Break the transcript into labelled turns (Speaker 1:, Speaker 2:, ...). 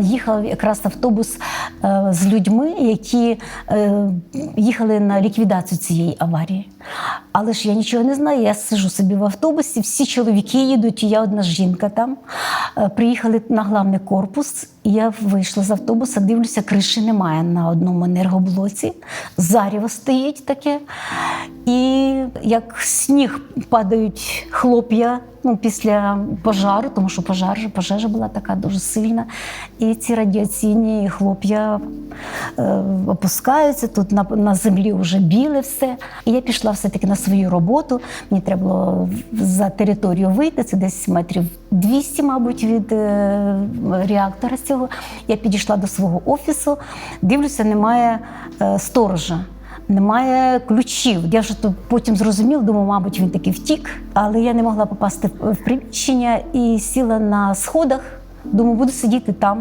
Speaker 1: Їхав якраз автобус е, з людьми, які е, їхали на ліквідацію цієї аварії. Але ж я нічого не знаю. Я сижу собі в автобусі, всі чоловіки їдуть, і я одна жінка там. Е, Приїхали на главний корпус, і я вийшла з автобуса, дивлюся, криші немає на одному енергоблоці. Заріво стоїть таке. І як сніг падають хлоп'я ну, після пожару, тому що пожар, пожежа була така дуже сильна. І ці радіаційні хлоп'я е, опускаються, тут на, на землі вже біле все. І я пішла все-таки на свою роботу. Мені треба було за територію вийти, це десь метрів 200, мабуть, від е, реактора цього. Я підійшла до свого офісу, дивлюся, немає е, сторожа. Немає ключів. Я вже то потім зрозуміла, думаю, мабуть, він таки втік, але я не могла попасти в приміщення і сіла на сходах. Думаю, буду сидіти там.